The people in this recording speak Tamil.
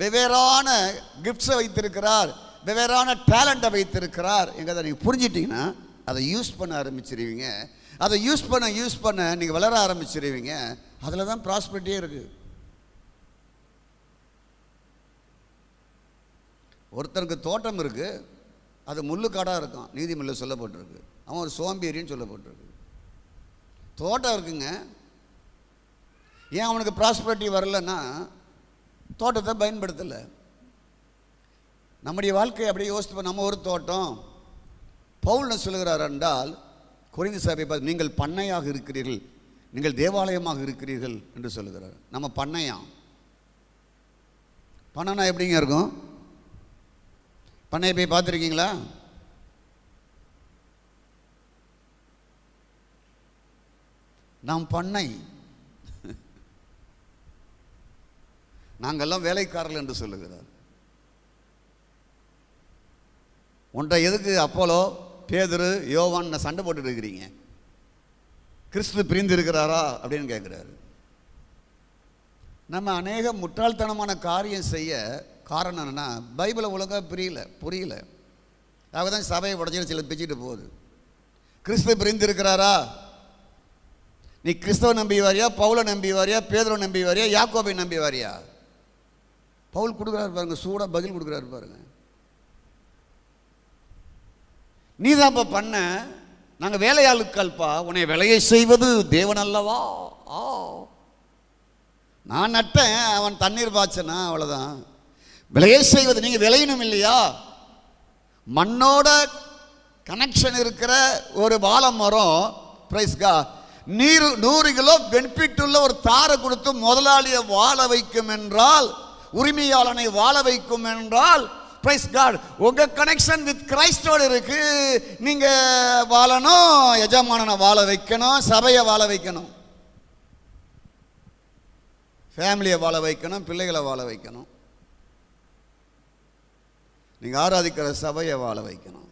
வெவ்வேறான கிஃப்ட்ஸை வைத்திருக்கிறார் வெவ்வேறான டேலண்ட்டை வைத்திருக்கிறார். எங்கிறத நீங்கள் புரிஞ்சிட்டிங்கன்னா அதை யூஸ் பண்ண ஆரம்பிச்சிருவீங்க. அதை யூஸ் பண்ண யூஸ் பண்ண நீங்கள் வளர ஆரம்பிச்சிருவீங்க. அதில் தான் ப்ராஸ்பரிட்டியே இருக்குது ஒருத்தருக்கு தோட்டம் இருக்குது அது முள்ளுக்காடாக இருக்கும். நீதிமல்ல சொல்லப்பட்டிருக்கு. அவன் ஒரு சோம்பேறின்னு சொல்லப்பட்டிருக்கு. தோட்டம் இருக்குங்க. ஏன் அவனுக்கு ப்ராஸ்பரிட்டி வரலன்னா தோட்டத்தை பயன்படுத்தலை. நம்முடைய வாழ்க்கையை அப்படியே யோசித்து நம்ம ஒரு தோட்டம். பவுல்னு சொல்கிறார் என்றால் குறைந்த சபை பார்த்து நீங்கள் பண்ணையாக இருக்கிறீர்கள் நீங்கள் தேவாலயமாக இருக்கிறீர்கள் என்று சொல்லுகிறார். நம்ம பண்ணையா? பண்ணனா எப்படிங்க இருக்கும்? பண்ணையை போய் பார்த்துருக்கீங்களா? நாம் பண்ணை நாங்கள்லாம் வேலைக்காரர்கள் என்று சொல்லுகிறார். உன்ட்ட எதுக்கு அப்போலோ பேதுரு யோவான் சண்டை போட்டுட்டு இருக்கிறீங்க? கிறிஸ்து பிரிந்து இருக்கிறாரா? அப்படின்னு கேட்குறாரு. நம்ம அநேக முட்டாள்தனமான காரியம் செய்ய காரணம் என்னென்னா பைபிளை ஒழுங்காக புரியல புரியல. அதுதான் தான் சபையை உடஞ்சிட்டு சில பிச்சுட்டு போகுது. கிறிஸ்து பிரிந்து இருக்கிறாரா? நீ கிறிஸ்தவ நம்பி வாரியா பவுலை நம்பி வாரியா பேதுரை நம்பி வாரியா யாக்கோபை நம்பி வாரியா பவுல் கொடுக்குறாரு பாருங்க சூடாக பதில் கொடுக்குறாரு பாருங்க. நீ தான்ப்பா பண்ண நாங்கள் வேலையாளுக்கள்ப்பா உன்னை வேலையை செய்வது தேவன் அல்லவா? ஆ. நான் நட்டேன் அவன் தண்ணீர் பாய்ச்சனா அவ்வளோதான் விலையை செய்வது நீங்கள் விளையணும் இல்லையா? மண்ணோட கனெக்ஷன் இருக்கிற ஒரு வாழை மரம் பிரைஸ்கா நீர் நூறு கிலோ பெனிஃபிட் உள்ள ஒரு தாரை கொடுத்து முதலாளியை வாழ வைக்கும் என்றால் உரிமையாளனை வாழ வைக்கும் என்றால் பிரைஸ் காட் உங்கள் கனெக்ஷன் வித் கிரைஸ்டோடு இருக்கு. நீங்கள் வாழணும் எஜமானனை வாழ வைக்கணும் சபையை வாழ வைக்கணும். ஃபேமிலியை வாழ வைக்கணும் பிள்ளைகளை வாழ வைக்கணும். நீங்கள் ஆராதிக்கிற சபையை வாழ வைக்கணும்.